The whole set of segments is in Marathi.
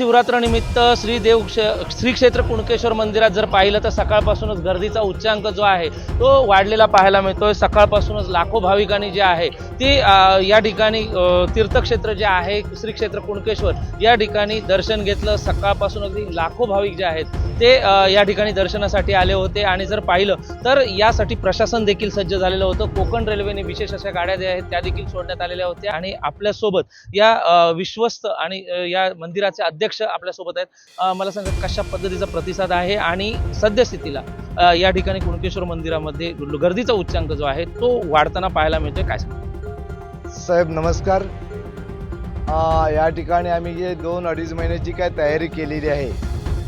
महाशिवरात्रनिमित्त श्रीदेव क्ष- श्री क्षेत्र कुणकेश्वर मंदिरात जर पाहिलं तर सकाळपासूनच गर्दीचा उच्चांक जो आहे तो वाढलेला पाहायला मिळतोय. सकाळपासूनच लाखो भाविकांनी जे आहे ती या ठिकाणी तीर्थक्षेत्र जे आहे श्री क्षेत्र कुणकेश्वर या ठिकाणी दर्शन घेतलं. सकाळपासून अगदी लाखो भाविक जे आहेत ते या ठिकाणी दर्शनासाठी आले होते. आणि जर पाहिलं तर यासाठी प्रशासन देखील सज्ज झालेलं होतं. कोकण रेल्वेने विशेष अशा गाड्या ज्या आहेत त्या देखील सोडण्यात आलेल्या होत्या. आणि आपल्यासोबत या विश्वस्त आणि या मंदिराचे अध्यक्ष आपल्यासोबत आहेत. मला सांगा कशा पद्धतीचा प्रतिसाद आहे आणि सद्यस्थितीला या ठिकाणी कुणकेश्वर मंदिरामध्ये गर्दीचा उच्चांक जो आहे तो वाढताना पाहायला मिळतोय. काय साहेब नमस्कार. या ठिकाणी आम्ही जे दोन अडीच महिन्याची काय तयारी केलेली आहे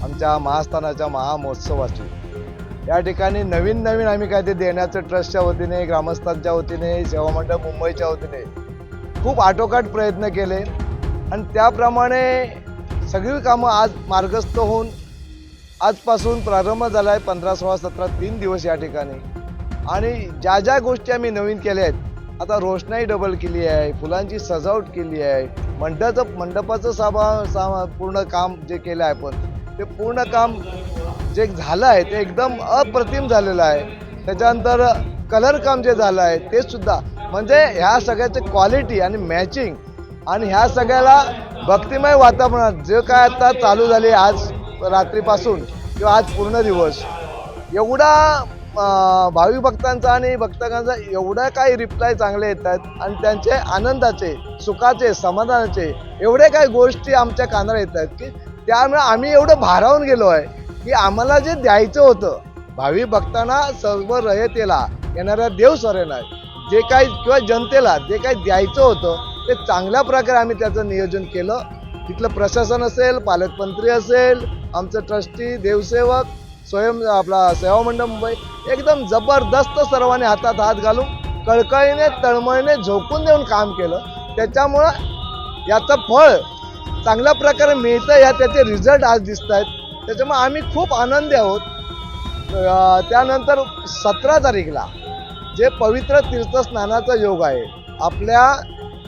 आमच्या महास्थानाच्या महामहोत्सवाची. या ठिकाणी नवीन नवीन आम्ही काय ते देण्याचं ट्रस्टच्या वतीने ग्रामस्थांच्या वतीने सेवा मंडळ मुंबईच्या वतीने खूप आटोकाट प्रयत्न केले. आणि त्याप्रमाणे सगळी कामं आज मार्गस्थ होऊन आजपासून प्रारंभ झाला आहे पंधरा सोळा सतरा तीन दिवस या ठिकाणी. आणि ज्या ज्या गोष्टी आम्ही नवीन केल्या आहेत आता रोषणाई डबल केली आहे फुलांची सजावट केली आहे मंडपाचं मंडपाचं साभा सामा पूर्ण काम जे केलं आहे आपण ते पूर्ण काम जे झालं आहे ते एकदम अप्रतिम झालेलं आहे. त्याच्यानंतर कलर काम जे झालं आहे ते सुद्धा म्हणजे ह्या सगळ्याचे क्वालिटी आणि मॅचिंग आणि ह्या सगळ्याला भक्तिमय वातावरणात जे काय आता चालू झाले आज रात्रीपासून किंवा आज पूर्ण दिवस एवढा भावी भाविक भक्तांचा आणि भक्तांचा एवढा काही रिप्लाय चांगले येतात आणि त्यांचे आनंदाचे सुखाचे समाधानाचे एवढे काही गोष्टी आमच्या कानावर येत आहेत की त्यामुळे आम्ही एवढं भारावून गेलो आहे की आम्हाला जे द्यायचं होतं भावी भक्तांना सर्व रयतेला येणाऱ्या देव सरेना जे काही किंवा जनतेला जे काही द्यायचं होतं ते चांगल्या प्रकारे आम्ही त्याचं नियोजन केलं. तिथलं प्रशासन असेल पालकमंत्री असेल आमचं ट्रस्टी देवसेवक स्वयं आपला सेवा मंडळ मुंबई एकदम जबरदस्त सर्वांनी हातात हात घालून कळकळीने तळमळीने झोकून देऊन काम केलं. त्याच्यामुळं याचं फळ चांगल्या प्रकारे मिळतं या त्याचे रिझल्ट आज दिसत आहेत त्याच्यामुळे आम्ही खूप आनंदी आहोत. त्यानंतर सतरा तारीखला जे पवित्र तीर्थस्नानाचा योग आहे आपल्या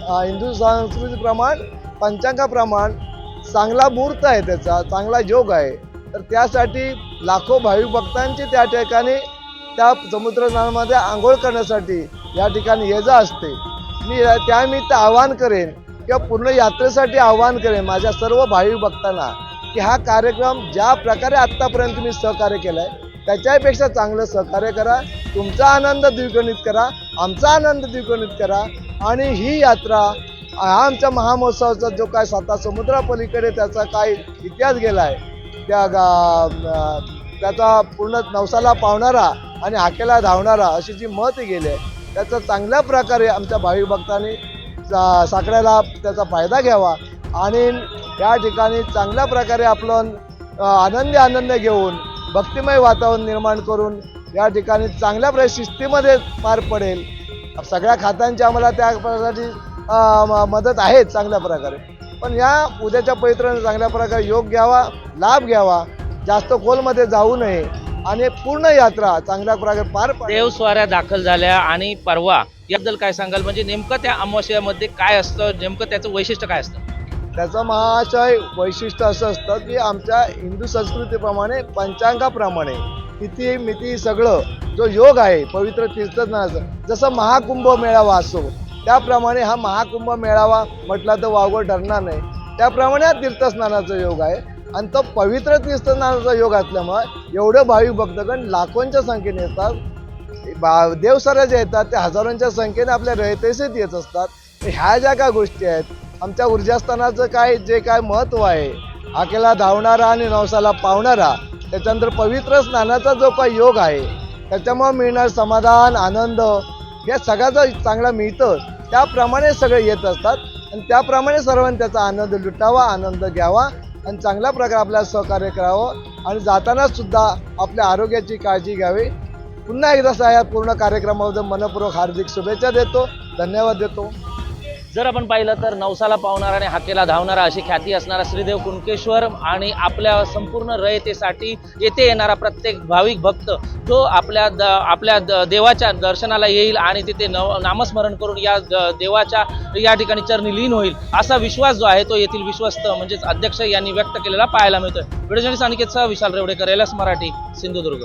हिंदू संस्कृतीप्रमाण पंचांगाप्रमाण चांगला मुहूर्त आहे त्याचा चांगला योग आहे. तर त्यासाठी लाखो भाविक भक्तांची त्या ठिकाणी त्या समुद्रस्नानामध्ये आंघोळ करण्यासाठी या ठिकाणी ये जा असते. मी या- त्यानिमित्त आवाहन करेन किंवा पूर्ण यात्रेसाठी आवाहन करेन माझ्या सर्व भाविक भक्तांना की हा कार्यक्रम ज्या प्रकारे आत्तापर्यंत मी सहकार्य केलं आहे त्याच्यापेक्षा चांगलं सहकार्य करा. तुमचा आनंद द्विगणित करा. आमचा आनंद द्विगणित करा. आणि ही यात्रा हा आमच्या महामहोत्सवाचा जो काय साता समुद्रापलीकडे त्याचा काय इतिहास गेला आहे त्या गा- त्याचा पूर्ण नवसाला पावणारा आणि हाकेला धावणारा अशी जी मत गेली आहे त्याचा चांगल्या प्रकारे आमच्या भाविक भक्तांनी सा- साकड्याला त्याचा फायदा घ्यावा. आणि या ठिकाणी चांगल्या प्रकारे आपलं आनंदी आनंद घेऊन भक्तिमय वातावरण निर्माण करून या ठिकाणी चांगल्या प्रकारे शिस्तीमध्ये पार पडेल. सगळ्या खात्यांची आम्हाला त्या प्रकारची म- मदत आहे चांगल्या प्रकारे. पण या उद्याच्या पवित्राने चांगल्या प्रकारे योग घ्यावा लाभ घ्यावा जास्त खोलमध्ये जाऊ नये आणि पूर्ण यात्रा चांगल्या प्रकारे पार देवस्वाऱ्या दाखल झाल्या आणि परवा याबद्दल काय सांगाल? म्हणजे नेमकं त्या अमावस्यामध्ये काय असतं? नेमकं त्याचं वैशिष्ट्य काय असतं? त्याचं महाशय वैशिष्ट्य असं असतं की आमच्या हिंदू संस्कृतीप्रमाणे पंचांगाप्रमाणे तिथी मिती सगळं जो योग आहे पवित्र तीर्थस्नानाचं जसं महाकुंभ मेळावा असतो त्याप्रमाणे हा महाकुंभ मेळावा म्हटला तर वावगं ठरणार नाही. त्याप्रमाणे हा तीर्थस्नानाचा योग आहे. आणि तो पवित्र तीर्थस्नानाचा योग असल्यामुळे एवढं भाविक भक्तगण लाखोंच्या संख्येने येतात. बा- देवसऱ्या ज्या येतात त्या हजारोंच्या संख्येने आपल्या रयतेसेत येत असतात. ह्या ज्या काय गोष्टी आहेत आमच्या ऊर्जास्थानाचं काय जे काय महत्त्व आहे आकेला धावणारा आणि नवसाला पावणारा त्याच्यानंतर पवित्र स्नानाचा जो काही योग आहे त्याच्यामुळे मिळणार समाधान आनंद या सगळ्याचा चांगला मिळतं. त्याप्रमाणे सगळे येत असतात आणि त्याप्रमाणे सर्वांनी त्याचा आनंद लुटावा आनंद घ्यावा आणि चांगल्या प्रकारे आपल्याला सहकार्य करावं आणि जाताना सुद्धा आपल्या आरोग्याची काळजी घ्यावी. पुन्हा एकदा या पूर्ण कार्यक्रमाबद्दल मनपूर्वक हार्दिक शुभेच्छा देतो. धन्यवाद देतो. जर आपण पाहिलं तर नवसाला पावणारा आणि हाकेला धावणारा अशी ख्याती असणारा श्रीदेव कुणकेश्वर आणि आपल्या संपूर्ण रयतेसाठी येथे येणारा प्रत्येक भाविक भक्त तो आपल्या द आपल्या द- देवाच्या दर्शनाला येईल आणि तिथे नव नामस्मरण करून या देवाच्या या ठिकाणी चरणी लीन होईल असा विश्वास जो आहे तो येथील विश्वस्त म्हणजेच अध्यक्ष यांनी व्यक्त केलेला पाहायला मिळतोय. Video journalist Vishal Revdekar L S Marathi Sindhudurg.